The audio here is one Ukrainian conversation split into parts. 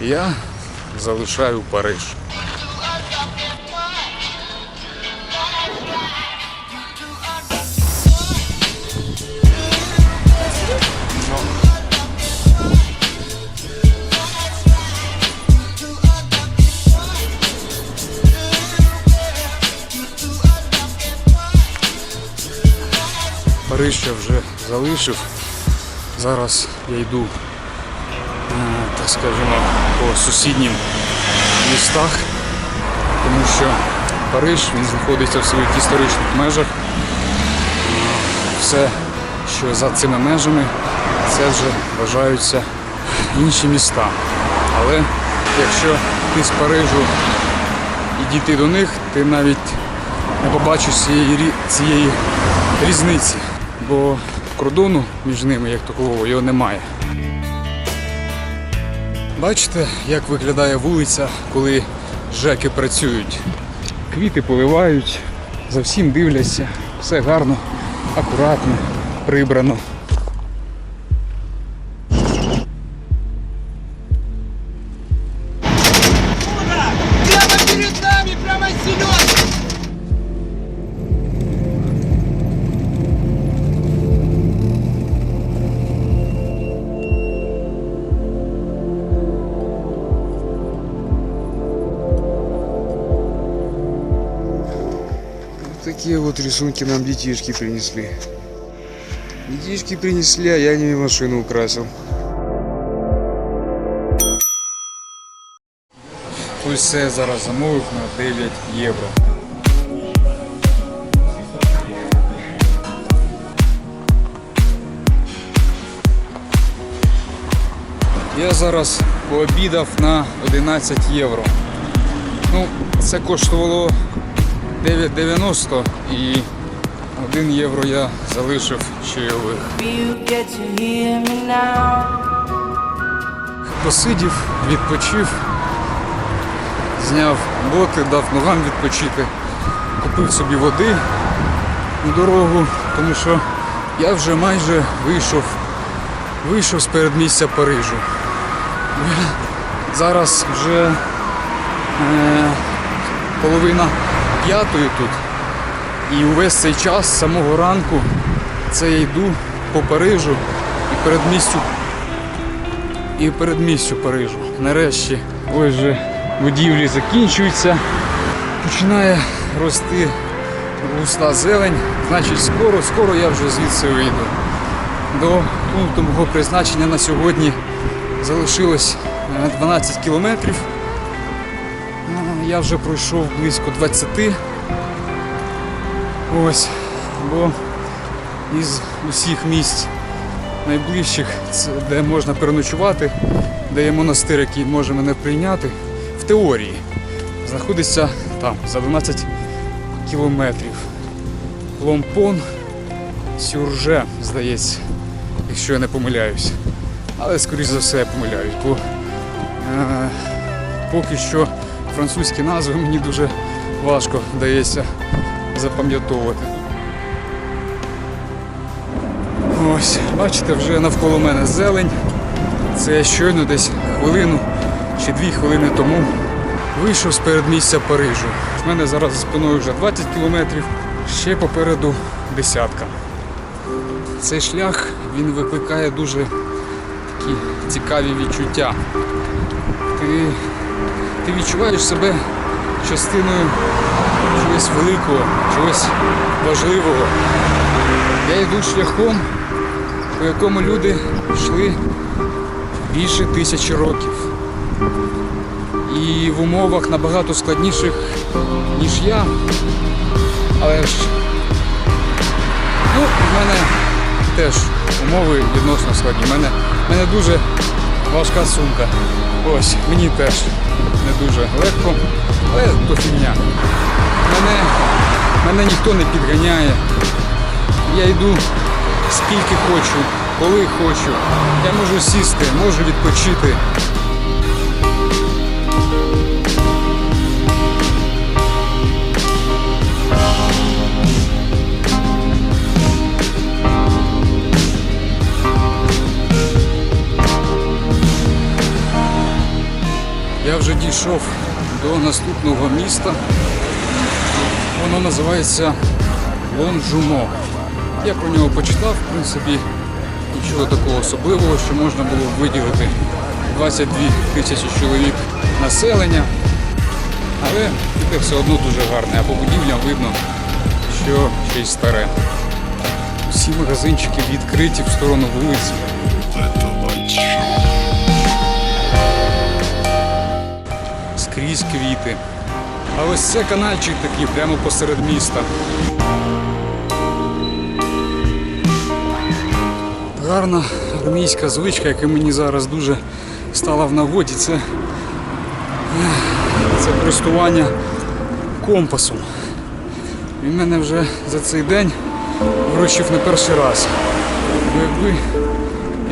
Я залишаю Париж. Париж я вже залишив. Зараз я йду, скажімо, по сусіднім містах, тому що Париж він знаходиться в своїх історичних межах. Все, що за цими межами, це вже вважаються інші міста. Але якщо ти з Парижу і дійти до них, ти навіть не побачиш цієї, цієї різниці, бо кордону між ними як такового його немає. Бачите, як виглядає вулиця, коли жеки працюють. Квіти поливають, за всім дивляться, все гарно, акуратно, прибрано. Такие вот рисунки нам детишки принесли. Детишки принесли, а я не машину украсил. Це зараз замовив на 9 євро. Я зараз пообідав на 11 євро. Ну, це коштувало 9,90 і 1 євро я залишив чайових. Посидів, відпочив, зняв боти, дав ногам відпочити, купив собі води на дорогу, тому що я вже майже вийшов, вийшов з передмістя Парижу. Зараз вже е, половина п'ятої тут. І увесь цей час з самого ранку це я йду по Парижу і передмістю і передмістю Парижу. Нарешті ось же будівлі закінчуються, починає рости густа зелень, значить скоро, скоро я вже звідси вийду. До пункту мого призначення на сьогодні залишилось е, 12 кілометрів. Я вже пройшов близько 20. Ось, бо із усіх місць найближчих, де можна переночувати, де є монастир, який може мене прийняти. В теорії знаходиться там за 12 кілометрів. Ломпон, Сюрже, здається, якщо я не помиляюсь. Але скоріш за все я помиляюсь, бо е, поки що французькі назви мені дуже важко вдається запам'ятовувати. Ось, бачите, вже навколо мене зелень. Це щойно десь хвилину чи дві хвилини тому вийшов з передмістя Парижу. У мене зараз за спиною вже 20 кілометрів, ще попереду десятка. Цей шлях він викликає дуже такі цікаві відчуття. Ти, ти відчуваєш себе частиною чогось великого, чогось важливого. Я йду шляхом, по якому люди йшли більше тисячі років. І в умовах набагато складніших, ніж я. Але ж ну, в мене теж умови відносно складні. У мене, мене дуже важка сумка. Ось, мені теж не дуже легко, але то фігня. Мене, мене ніхто не підганяє. Я йду скільки хочу, коли хочу. Я можу сісти, можу відпочити. Я вже дійшов до наступного міста. Воно називається Лонжумо. Я про нього почитав, в принципі, нічого такого особливого, що можна було виділити 22 тисячі чоловік населення. Але це все одно дуже гарне, а по будівлям видно, що ще й старе. Всі магазинчики відкриті в сторону вулиці. Скрізь квіти. А ось це канальчик такий прямо посеред міста. Гарна армійська звичка, яка мені зараз дуже стала в нагоді, це, це користування компасом. Він мене вже за цей день вручив не перший раз. Бо якби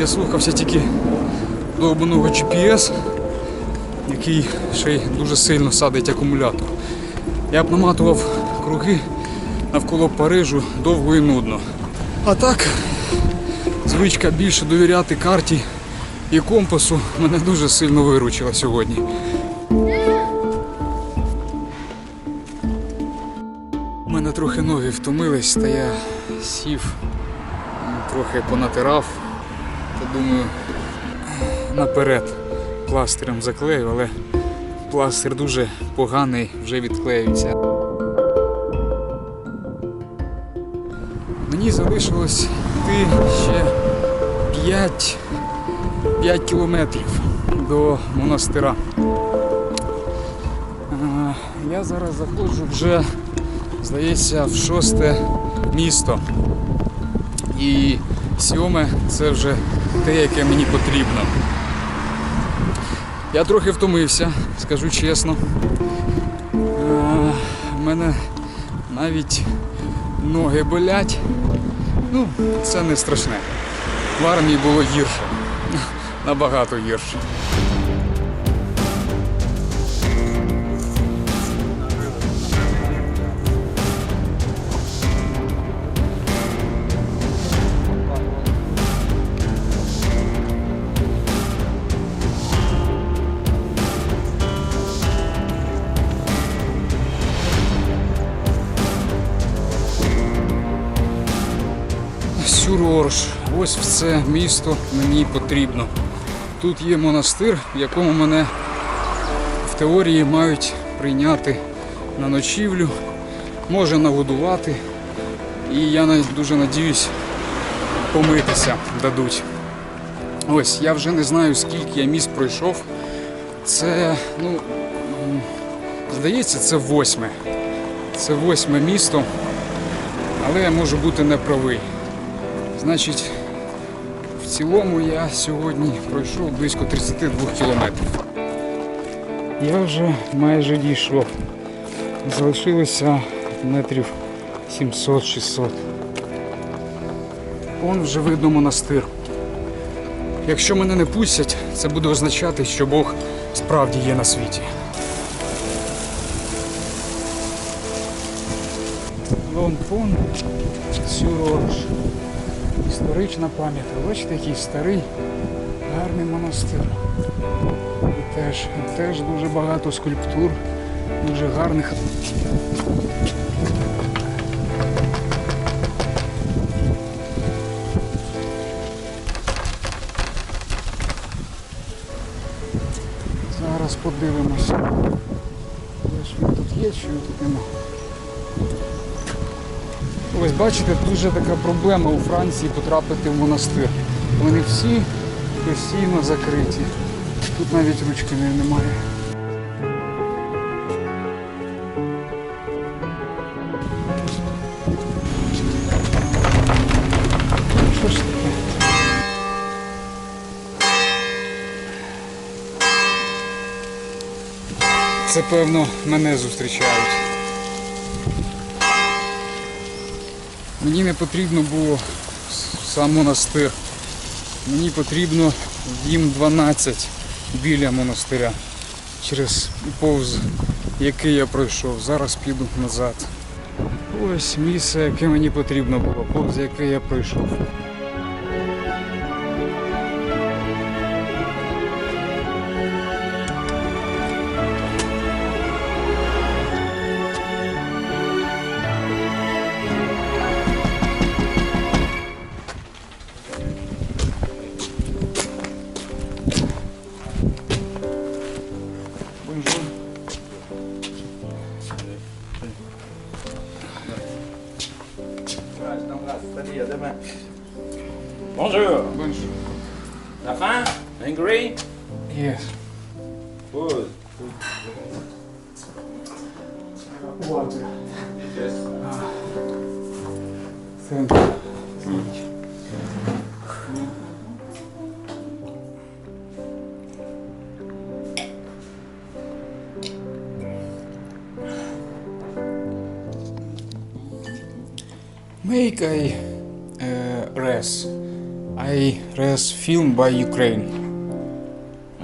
я слухався тільки довбаного GPS, який ще й дуже сильно садить акумулятор. Я б наматував круги навколо Парижу довго і нудно. А так, звичка більше довіряти карті і компасу мене дуже сильно виручила сьогодні. У мене трохи ноги втомились, та я сів, трохи понатирав, та думаю, наперед пластирем заклею, але пластир дуже поганий, вже відклеюється. Мені залишилось йти ще 5, 5 кілометрів до монастира. Я зараз заходжу вже, здається, в шосте місто. І сьоме це вже те, яке мені потрібно. Я трохи втомився, скажу чесно. У мене навіть ноги болять. Ну, це не страшне. В армії було гірше. Набагато гірше. Сюрорж. Ось в це місто мені потрібно. Тут є монастир, в якому мене в теорії мають прийняти на ночівлю, може нагодувати. І я дуже надіюсь, помитися дадуть. Ось, я вже не знаю, скільки я міст пройшов. Це, ну, здається, це восьме. Це восьме місто, але я можу бути неправий. Значить, в цілому я сьогодні пройшов близько 32 кілометрів. Я вже майже дійшов. Залишилося метрів 700-600. Вон вже видно монастир. Якщо мене не пустять, це буде означати, що Бог справді є на світі. Лонфон Сюрорж. Історична пам'ятка. Бачите, який старий, гарний монастир. І теж, теж дуже багато скульптур, дуже гарних. Зараз подивимося. Що він тут є, що він тут нема. Ось бачите, дуже така проблема у Франції потрапити в монастир. Вони всі постійно закриті. Тут навіть ручки немає. Що ж таке? Це певно мене зустрічають. Мені не потрібно було сам монастир. Мені потрібно дім 12 біля монастиря, через повз який я пройшов. Зараз піду назад. Ось місце, яке мені потрібно було, повз яке я пройшов. Make a uh, res. I res film by Ukraine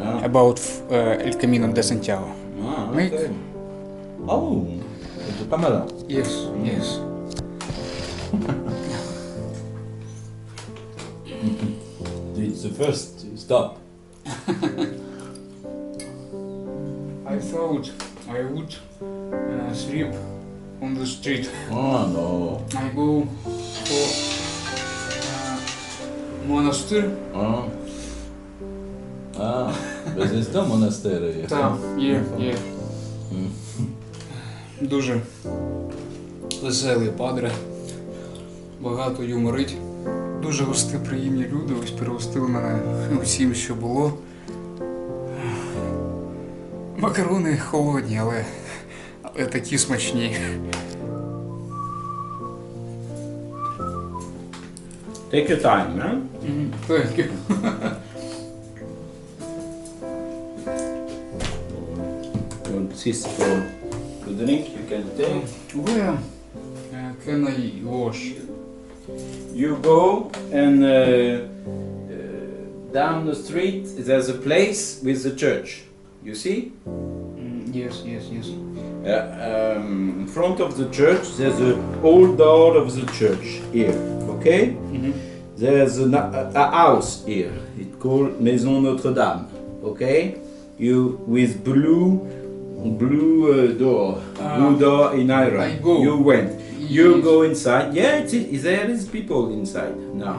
Ah. about uh, El Camino de Santiago. Ah, Make- okay. Oh, c'est pas mal. hein. Yes, yes. It's the first stop. On the street. Oh no. I go for uh, monastery. Ah, but there's no monastery. Так, є, є. Дуже веселий падре. Багато юморить. Дуже гостеприємні люди, ось перегостили мене усім, що було. Макарони холодні, але такі смачні. Take your time, huh? Thank you. You insist for to drink, you can take. Where uh, can I wash? You go and uh, uh, down the street there's a place with the church. You see? Mm, yes, yes, yes. Uh, um, in front of the church there's a old door of the church here. Okay? There's a, a, a house here. It's called Maison Notre Dame. Okay? You with blue blue uh, door, blue door in iron. I go. You went. You go inside. Yeah, it's, it, there is people inside now.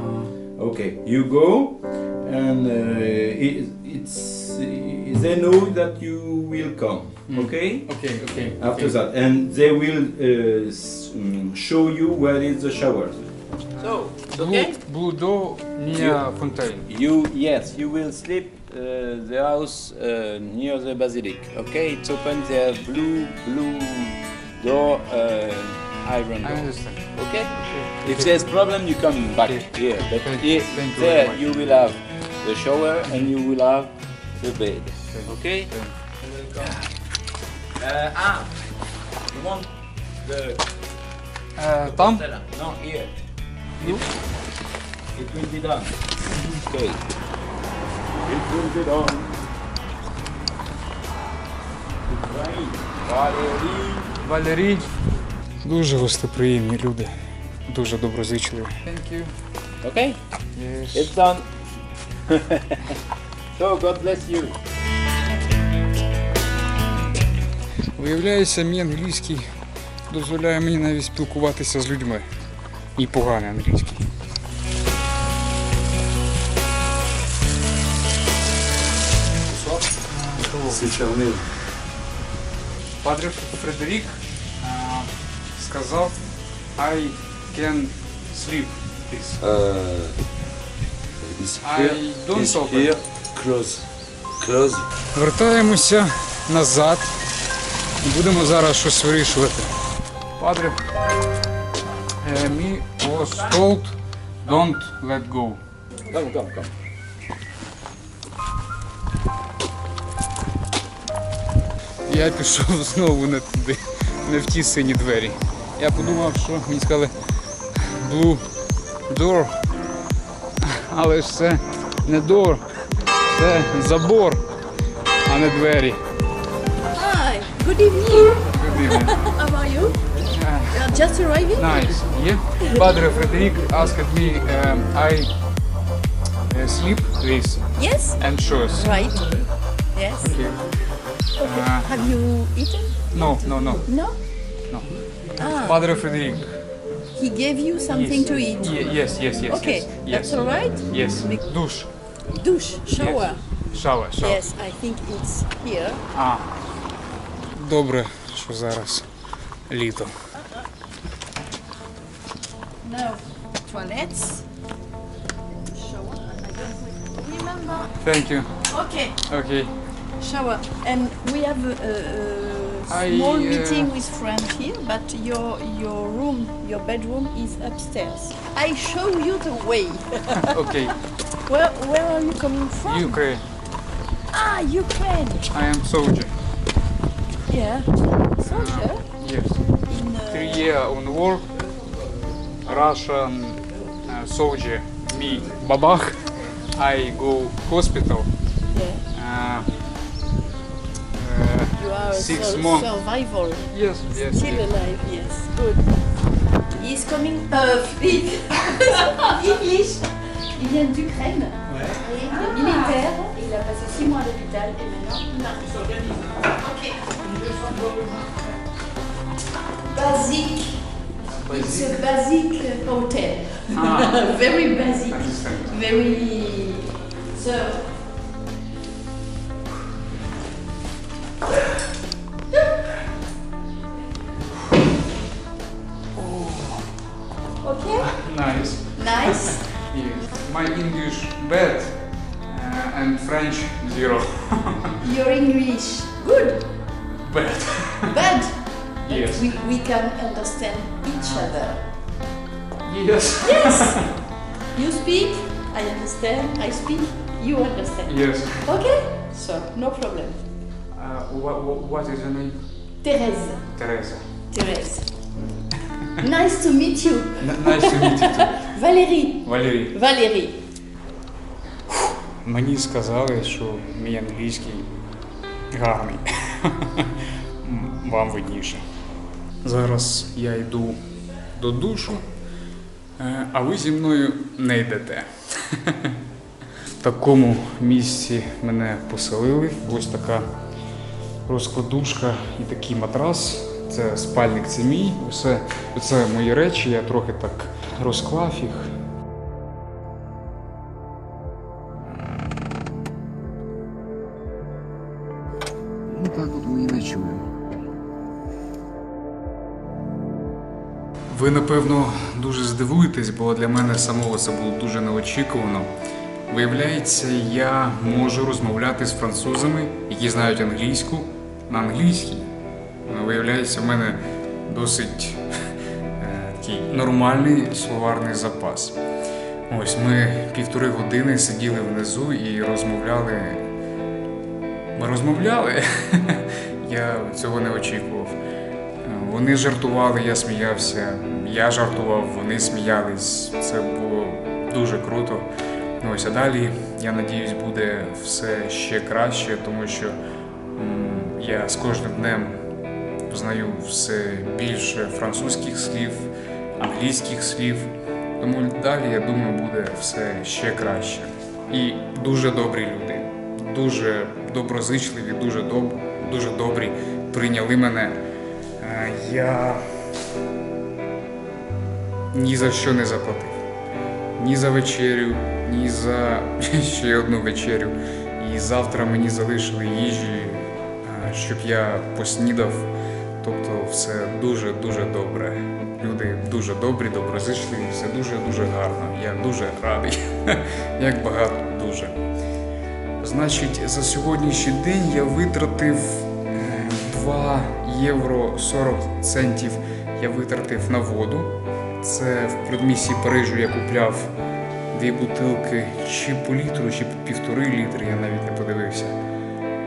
Okay, you go, and uh, it, it's they know that you will come. Okay. Okay, okay. After okay. that, and they will uh, mm, show you where is the shower. So, Blue, blue door near fountain. You yes, you will sleep uh, the house uh, near the basilic. Okay, it's open. There blue blue door uh, iron I door. understand. Okay. okay. If there's problem, you come back Okay. here. But Thank- here, thank you there very you will have the shower and you will have the bed. Okay. Uh, ah, you want the Е, там? No, here. You? It will be done. Okay. It will be done. Valerie. Валерій. Дуже гостеприємні люди. Дуже доброзичливі. Thank you. Okay. Yes. It's done. so God bless you. Виявляється, мій англійський дозволяє мені навіть спілкуватися з людьми. І поганий англійський. Падре Фредерік сказав I can sleep. This. Uh, I don't open. close, close. Вертаємося назад будемо зараз щось вирішувати. Падре, е, me was told don't let go. Come, come, come. Я пішов знову не туди, не в ті сині двері. Я подумав, що мені сказали blue door, але ж це не door, це забор, а не двері. Good evening. Good evening. How are you? Uh, just arriving? Nice. Yeah. Padre Frederic asked me um, I uh, sleep this Yes. and shoes. Right. Yes. Okay. Uh, Have you eaten? no, no, no. No. No. Ah, Padre Frederic. he gave you something yes. to eat. Ye- yes, yes, yes. Okay, Yes. that's yes. all right. Yes. Douche. Douche, shower. Shower. Shower. Yes, I think it's here. А Добре, що зараз літо. Now, toilets. Shower. I don't remember. Thank you. Okay, Okay. shower. And we have a, a, a I, small uh, meeting with friends here, but your your room, your bedroom is upstairs. I show you the way. Окей, Where where are you coming from? Ukraine. Ah, Ukraine. I am soldier. Yeah. Soldier Yes. in. Uh, Three year on war. Russian uh, soldier. Me, Babach. I go hospital. yeah. Uh, You are a Six sur- months. survival. yes, yes. Still yes. alive, yes. Good. He's coming. Uh, speak English. Il vient d'Ukraine. Et il est militaire. Il a passé six mois à l'hôpital. Et maintenant, il marche. Ok. Basic. It's a basic hotel. Very basic. Very. So. Okay. Nice. Nice. Yes. My English bad uh, and French zero. Your English good, bad. bad. But Yes. We, we can understand each other. Yes. Yes. you speak, I understand. I speak, you understand. Yes. Okay. So no problem. Uh, what, what is your name? Thérèse. Teresa. Thérèse. nice to meet you. N- nice to meet you too. Valérie. Валерій. Valérie. Мені сказали, що мій англійський гарний. Вам видніше. Зараз я йду до душу, е, а ви зі мною не йдете. В такому місці мене поселили. Ось така розкладушка і такий матрас. Це спальник це мій. Усе це мої речі. Я трохи так розклав їх. Так от ми і ночуємо. Ви напевно дуже здивуєтесь, бо для мене самого це було дуже неочікувано. Виявляється, я можу розмовляти з французами, які знають англійську на англійській. Ну, Виявляється, в мене досить е, такий нормальний словарний запас. Ось ми півтори години сиділи внизу і розмовляли. Ми розмовляли. Я цього не очікував. Вони жартували, я сміявся. Я жартував, вони сміялись. Це було дуже круто. Ну, Ось а далі, я надіюсь, буде все ще краще, тому що я з кожним днем знаю все більше французьких слів, англійських слів. Тому далі, я думаю, буде все ще краще. І дуже добрі люди, дуже доброзичливі, дуже доб... дуже добрі прийняли мене. Е, Я ні за що не заплатив. Ні за вечерю, ні за ще одну вечерю. І завтра мені залишили їжі, е, щоб я поснідав. Тобто все дуже-дуже добре. Люди дуже добрі, доброзичливі, все дуже-дуже гарно. Я дуже радий. Як багато дуже. Значить, за сьогоднішній день я витратив е, 2 євро 40 центів я витратив на воду. Це в предмісті Парижу я купляв дві бутилки чи по літру, чи по півтори літри, я навіть не подивився.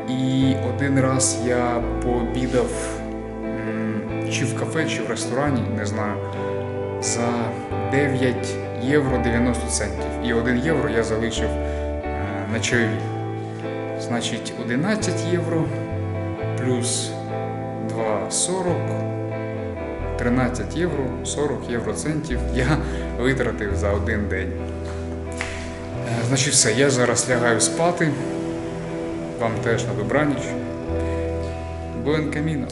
І один раз я пообідав чи в кафе, чи в ресторані, не знаю, за 9 євро 90 центів. І 1 євро я залишив е, на чайові. Значить, 11 євро плюс 2,40, 13 євро, 40 євроцентів я витратив за один день. Е, Значить, все, я зараз лягаю спати. Вам теж на добраніч. Буен каміно.